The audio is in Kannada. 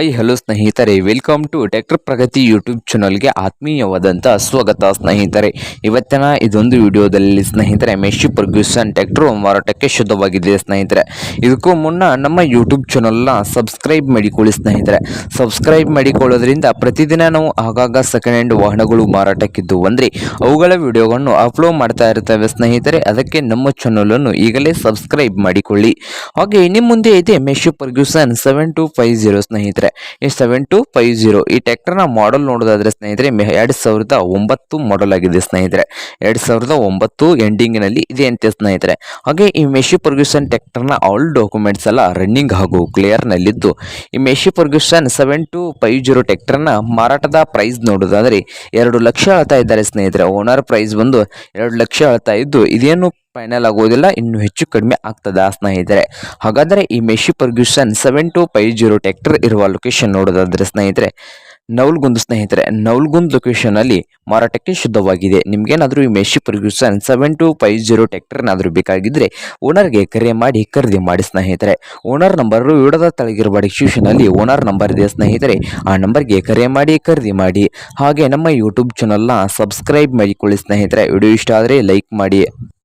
ಹಾಯ್ ಹಲೋ ಸ್ನೇಹಿತರೆ. Welcome to tractor Pragati YouTube ಚಾನಲ್ಗೆ ಆತ್ಮೀಯವಾದಂಥ ಸ್ವಾಗತ, ಸ್ನೇಹಿತರೆ. ಇವತ್ತಿನ ಇದೊಂದು ವಿಡಿಯೋದಲ್ಲಿ, ಸ್ನೇಹಿತರೆ ಮೆಶಿ ಪರ್ಗ್ಯೂಸನ್ ಟ್ಯಾಕ್ಟರ್ ಮಾರಾಟಕ್ಕೆ ಶುದ್ಧವಾಗಿದೆ, ಸ್ನೇಹಿತರೆ. ಇದಕ್ಕೂ ಮುನ್ನ ನಮ್ಮ ಯೂಟ್ಯೂಬ್ ಚಾನಲ್ನ ಸಬ್ಸ್ಕ್ರೈಬ್ ಮಾಡಿಕೊಳ್ಳಿ, ಸ್ನೇಹಿತರೆ. ಸಬ್ಸ್ಕ್ರೈಬ್ ಮಾಡಿಕೊಳ್ಳೋದ್ರಿಂದ ಪ್ರತಿದಿನ ನಾವು ಆಗಾಗ ಸೆಕೆಂಡ್ ಹ್ಯಾಂಡ್ ವಾಹನಗಳು ಮಾರಾಟಕ್ಕಿದ್ದು ಅಂದರೆ ಅವುಗಳ ವಿಡಿಯೋಗಳನ್ನು ಅಪ್ಲೋಡ್ ಮಾಡ್ತಾ ಇರ್ತವೆ, ಸ್ನೇಹಿತರೆ. ಅದಕ್ಕೆ ನಮ್ಮ ಚಾನಲನ್ನು ಈಗಲೇ ಸಬ್ಸ್ಕ್ರೈಬ್ ಮಾಡಿಕೊಳ್ಳಿ. ಹಾಗೆ ನಿಮ್ಮ ಮುಂದೆ ಇದೆ Massey Ferguson seven two five zero ಸ್ನೇಹಿತರೆ. ಈ ಸೆವೆನ್ ಟು ಫೈವ್ ಜೀರೋ. ಈ ಟ್ಯಾಕ್ಟರ್ನ ಮಾಡಲ್ ನೋಡೋದಾದ್ರೆ ಸ್ನೇಹಿತರೆ ಎರಡ್ ಸಾವಿರದ ಒಂಬತ್ತು ಮಾಡಲ್ ಆಗಿದೆ ಸ್ನೇಹಿತರೆ. ಎರಡ್ ಸಾವಿರದ ಒಂಬತ್ತು ಎಂಡಿಂಗ್ನಲ್ಲಿ ಇದೆ ಅಂತೆ ಸ್ನೇಹಿತರೆ. ಹಾಗೆ ಈ ಮೆಶಿ ಪರ್ಗ್ಯೂಸನ್ ಟ್ಯಾಕ್ಟರ್ನ ಆಲ್ ಡಾಕ್ಯುಮೆಂಟ್ಸ್ ಎಲ್ಲ ರನ್ನಿಂಗ್ ಹಾಗೂ ಕ್ಲಿಯರ್ನಲ್ಲಿದ್ದು ಈ Massey Ferguson seven two five zero ಟ್ಯಾಕ್ಟರ್ನ ಮಾರಾಟದ ಪ್ರೈಸ್ ನೋಡೋದಾದ್ರೆ ಎರಡು ಲಕ್ಷ ಹೇಳ್ತಾ ಇದ್ದಾರೆ ಸ್ನೇಹಿತರೆ. ಓನರ್ ಪ್ರೈಸ್ ಬಂದು ಎರಡು ಲಕ್ಷ ಹೇಳ್ತಾ ಇದ್ದು, ಇದೇನು ಫೈನಲ್ ಆಗೋದಿಲ್ಲ ಇನ್ನು ಹೆಚ್ಚು ಕಡಿಮೆ ಆಗ್ತದ ಸ್ನೇಹಿತರೆ. ಹಾಗಾದರೆ ಈ Massey Ferguson seven two five zero tractor ಇರುವ ಲೊಕೇಶನ್ ನೋಡೋದಾದರೆ ಸ್ನೇಹಿತರೆ, ನವಲ್ಗುಂದ್ ಸ್ನೇಹಿತರೆ ನೌಲ್ಗುಂದ್ ಲೊಕೇಶನ್ ಅಲ್ಲಿ ಮಾರಾಟಕ್ಕೆ ಶುದ್ಧವಾಗಿದೆ. ನಿಮಗೇನಾದರೂ ಈ Massey Ferguson seven two five zero ಟ್ಯಾಕ್ಟರ್ನಾದರೂ ಬೇಕಾಗಿದ್ದರೆ ಓನರ್ಗೆ ಕರೆ ಮಾಡಿ, ಖರೀದಿ ಮಾಡಿ ಸ್ನೇಹಿತರೆ. ಓನರ್ ನಂಬರ್ ವಿಡದ ತಳಗಿರುವ ಡಿಸ್ಕ್ರಿಪ್ಷನ್ ಅಲ್ಲಿ ಓನರ್ ನಂಬರ್ ಇದೆ ಸ್ನೇಹಿತರೆ. ಆ ನಂಬರ್ಗೆ ಕರೆ ಮಾಡಿ, ಖರೀದಿ ಮಾಡಿ. ಹಾಗೆ ನಮ್ಮ ಯೂಟ್ಯೂಬ್ ಚಾನಲ್ನ ಸಬ್ಸ್ಕ್ರೈಬ್ ಮಾಡಿಕೊಳ್ಳಿ ಸ್ನೇಹಿತರೆ. ವಿಡಿಯೋ ಇಷ್ಟ ಆದರೆ ಲೈಕ್ ಮಾಡಿ.